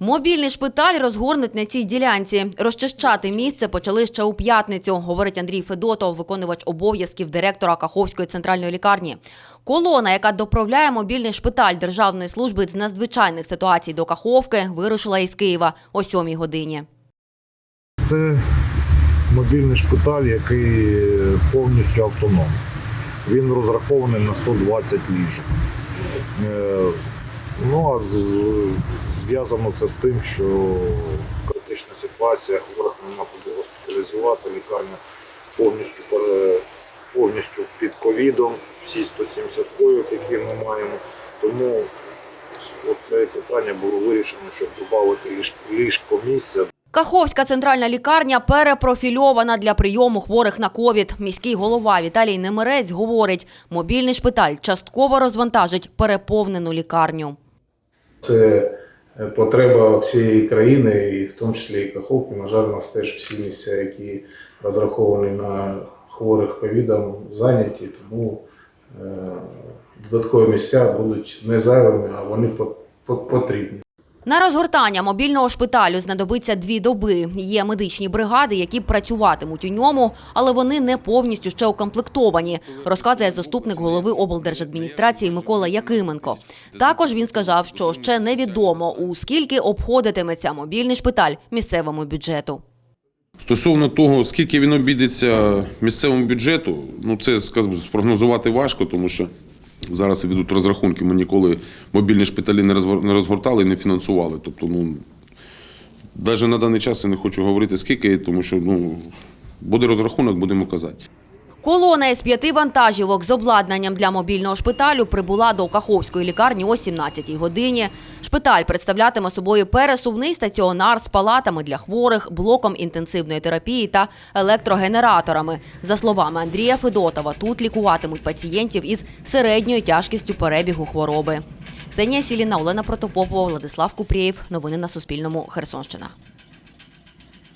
Мобільний шпиталь розгорнуть на цій ділянці. Розчищати місце почали ще у п'ятницю, говорить Андрій Федотов, виконувач обов'язків директора Каховської центральної лікарні. Колона, яка доправляє мобільний шпиталь Державної служби з надзвичайних ситуацій до Каховки, вирушила із Києва о 7 годині. Це мобільний шпиталь, який повністю автономний. Він розрахований на 120 ліжок. Е, Ну а зв'язано це з тим, що критична ситуація, хворих нема куди госпіталізувати, лікарня повністю, повністю під ковідом, всі 170 койок, які ми маємо. Тому це питання було вирішено, щоб додати ліжко місця Каховська центральна лікарня перепрофільована для прийому хворих на ковід. Міський голова Віталій Немирець говорить, мобільний шпиталь частково розвантажить переповнену лікарню. Це потреба всієї країни, і в тому числі і Каховки. На жаль, у нас теж всі місця, які розраховані на хворих ковідом, зайняті, тому е, додаткові місця будуть не зайвими, а вони по- по- потрібні. На розгортання мобільного шпиталю знадобиться дві доби. Є медичні бригади, які працюватимуть у ньому, але вони не повністю ще укомплектовані, розказує заступник голови облдержадміністрації Микола Якименко. Також він сказав, що ще невідомо, у скільки обходитиметься мобільний шпиталь місцевому бюджету. Стосовно того, скільки він обійдеться місцевому бюджету, ну це спрогнозувати важко, тому що зараз ведуть розрахунки. Ми ніколи мобільні шпиталі не розгортали і не фінансували. Тобто, ну навіть на даний час я не хочу говорити скільки, тому що ну буде розрахунок, будемо казати. Колона із п'яти вантажівок з обладнанням для мобільного шпиталю прибула до Каховської лікарні о 17-й годині. Шпиталь представлятиме собою пересувний стаціонар з палатами для хворих, блоком інтенсивної терапії та електрогенераторами. За словами Андрія Федотова, тут лікуватимуть пацієнтів із середньою тяжкістю перебігу хвороби. Ксенія Сіліна, Олена Протопопова, Владислав Купрієв. Новини на Суспільному. Херсонщина.